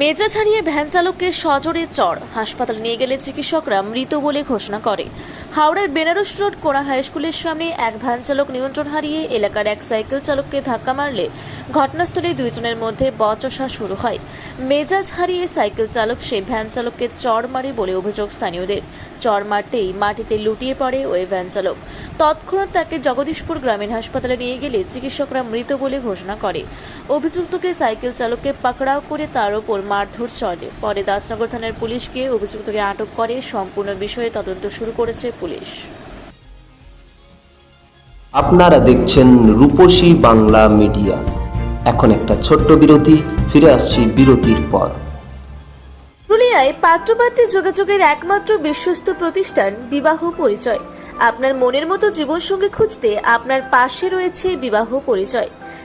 মেজা ছাড়িয়ে ভ্যান চালককে সজোরে চড় হাসপাতালে নিয়ে গেলে চিকিৎসকরা মৃত বলে ঘোষণা করে। হাওড়ার বেনারস রোড কোনা হাই স্কুলের সামনে এক ভ্যান চালক নিয়ন্ত্রণ হারিয়ে এলাকার এক সাইকেল চালককে ধাক্কা মারলে ঘটনাস্থলে দুইজনের মধ্যে বচসা শুরু হয়। মেজাজ হারিয়ে সাইকেল চালক সেই ভ্যান চালককে চড় মারে বলে অভিযোগ স্থানীয়দের। চড় মারতেই মাটিতে লুটিয়ে পড়ে ওই ভ্যান চালক। তৎক্ষণাৎ তাকে জগদীশপুর গ্রামীণ হাসপাতালে নিয়ে গেলে চিকিৎসকরা মৃত বলে ঘোষণা করে। অভিযুক্তকে সাইকেল চালককে পাকড়াও করে তার ওপর মারধর চলে। পরে দাসনগর থানার পুলিশ গিয়ে অভিযুক্তকে আটক করে সম্পূর্ণ বিষয়ে তদন্ত শুরু করেছে পুলিশ। আপনারা দেখছেন রূপসী বাংলা মিডিয়া। এখন একটা ছোট্ট বিরতি ফিরে আসছি বিরতির পর। পুরুলিয়ায় পাত্রপাত্রী যোগাযোগের একমাত্র বিশ্বস্ত প্রতিষ্ঠান বিবাহ পরিচয়। আপনার মনের মতো জীবনসঙ্গী খুঁজতে আপনার পাশে রয়েছে বিবাহ পরিচয়।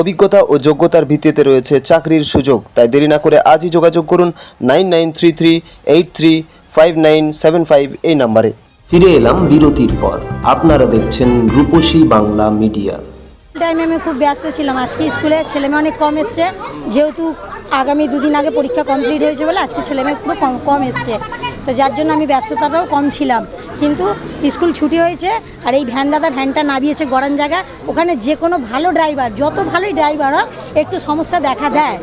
অভিজ্ঞতা ও যোগ্যতার ভিত্তিতে রয়েছে চাকরির সুযোগ। তাই দেরি না করে আজই যোগাযোগ করুন nine nine three three eight three five nine seven five এই নাম্বারে। ফিরে এলাম বিরতির পর। আপনারা দেখছেন রূপসী বাংলা মিডিয়া। টাইমে আমি খুব ব্যস্ত ছিলাম। আজকে স্কুলে ছেলেমেয়ে অনেক কম এসছে। যেহেতু আগামী দুদিন আগে পরীক্ষা কমপ্লিট হয়েছে বলে আজকে ছেলেমেয়ে পুরো কম কম এসছে। তো যার জন্য আমি ব্যস্ততাটাও কম ছিলাম। কিন্তু স্কুল ছুটি হয়েছে আর এই ভ্যান দাদা ভ্যানটা নামিয়েছে গরম জায়গা। ওখানে যে কোনো ভালো ড্রাইভার, যত ভালোই ড্রাইভার হোক, একটু সমস্যা দেখা দেয়।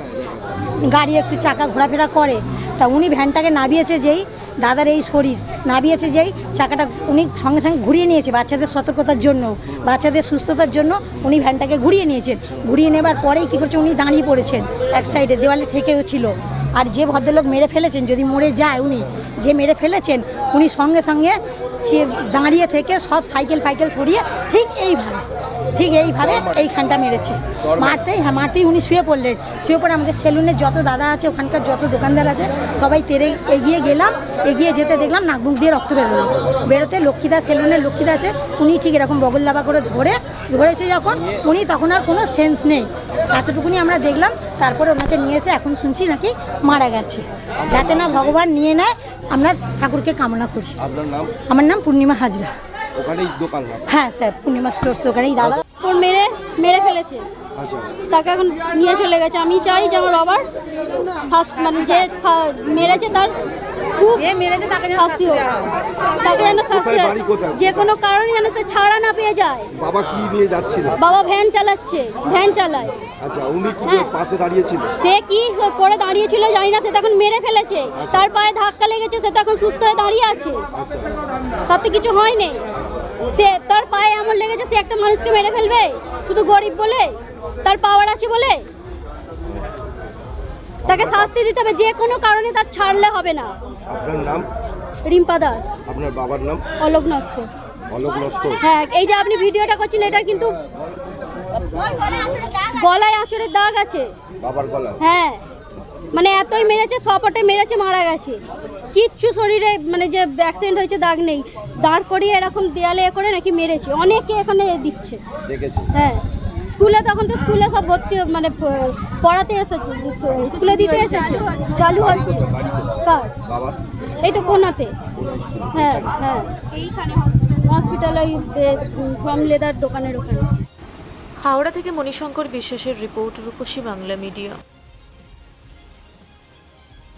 গাড়ি একটু চাকা ঘোরাফেরা করে। তা উনি ভ্যানটাকে নামিয়েছে যেই দাদার এই শরীর, নামিয়েছে যেই চাকাটা উনি সঙ্গে সঙ্গে ঘুরিয়ে নিয়েছে বাচ্চাদের সতর্কতার জন্য, বাচ্চাদের সুস্থতার জন্য উনি ভ্যানটাকে ঘুরিয়ে নিয়েছেন। ঘুরিয়ে নেবার পরেই কী করছে, উনি দাঁড়িয়ে পড়েছেন এক সাইডে, দেওয়ালে ঠেকেও ছিল। আর যে ভদ্রলোক মেরে ফেলেছেন, যদি মরে যায় উনি, যে মেরে ফেলেছেন, উনি সঙ্গে সঙ্গে দাঁড়িয়ে থেকে সব সাইকেল ফাইকেল সরিয়ে ঠিক এইভাবে। ঠিক এইভাবে এইখানটা মেরেছে। মারতেই হ্যাঁ মারতেই উনি শুয়ে পড়লেন। শুয়ে পড়ে আমাদের সেলুনের যত দাদা আছে ওখানকার যত দোকানদার আছে সবাই তেরে এগিয়ে গেলাম এগিয়ে যেতে দেখলাম নাক মুখ দিয়ে রক্ত বেরোলো। বেরোতে লক্ষ্মীদা সেলুনের লক্ষ্মীদা আছে উনি ঠিক এরকম বগল লাভা করে ধরে ধরেছে যখন উনি তখন আর কোনো সেন্স নেই। এতটুকুনি আমরা দেখলাম তারপরে ওনাকে নিয়ে এসে এখন শুনছি নাকি মারা গেছে। যাতে না ভগবান নিয়ে নেয় আমরা ঠাকুরকে কামনা করি। আপনার নাম? আমার নাম পূর্ণিমা হাজরা। ওখানেই দোকান হ্যাঁ। স্যার পূর্ণিমা স্টোর্স দোকানেই দাদা। মেরে মেরে ফেলেছে। তাকে এখন নিয়ে চলে গেছে। আমি চাই যে আমার বাবার মানে যে মেরেছে তার? যে কোনো কারণে যেন সে ছাড়া না পেয়ে যায়। বাবা কি নিয়ে যাচ্ছিল? বাবা ভ্যান চালাচ্ছে ভ্যান চালায়। আচ্ছা উনি কি হ্যাঁ। পাশে দাঁড়িয়েছিল? সে কি করে দাঁড়িয়েছিল জানি না সে তখন মেরে ফেলেছে। তার পায়ে ধাক্কা লেগেছে সে তখন সুস্থ হয়ে দাঁড়িয়ে আছে। তার তো কিছু হয়নি সে তার পায়ে এমন লেগেছে সে একটা মানুষকে মেরে ফেলবে? শুধু গরিব বলে? তার পাওয়ার আছে বলে? তাকে শাস্তি দিতে হবে যে কোনো কারণে তার ছাড়লে হবে না। আপনার নাম? রিম্পা দাস। আপনার বাবার নাম? অলোক নস্কর। অলোক নস্কর। হ্যাঁ এই যে আপনি ভিডিওটা করছেন এটা কিন্তু গলায় আঁচড়ের দাগ আছে। বাবার গলা হ্যাঁ মানে এতই মেরেছে সপটে মেরেছে মারা গেছে। কিচ্ছু শরীরে মানে যে অ্যাক্সিডেন্ট হয়েছে দাগ নেই। দাঁড় করিয়ে এরকম দেয়ালে এ করে নাকি মেরেছে। অনেকে এখানে দিচ্ছে। হ্যাঁ। স্কুলে তখন তো স্কুলে সব ভর্তি মানে পড়াতে এসেছে। স্কুলে দিতে এসেছে। চালু হচ্ছে কার? এই তো কোনাতে। হ্যাঁ হ্যাঁ। হসপিটাল ওই ফ্রম লেদার দোকানের ওখানে। হাওড়া থেকে মণিশঙ্কর বিশ্বাসের রিপোর্ট রূপসী বাংলা মিডিয়া।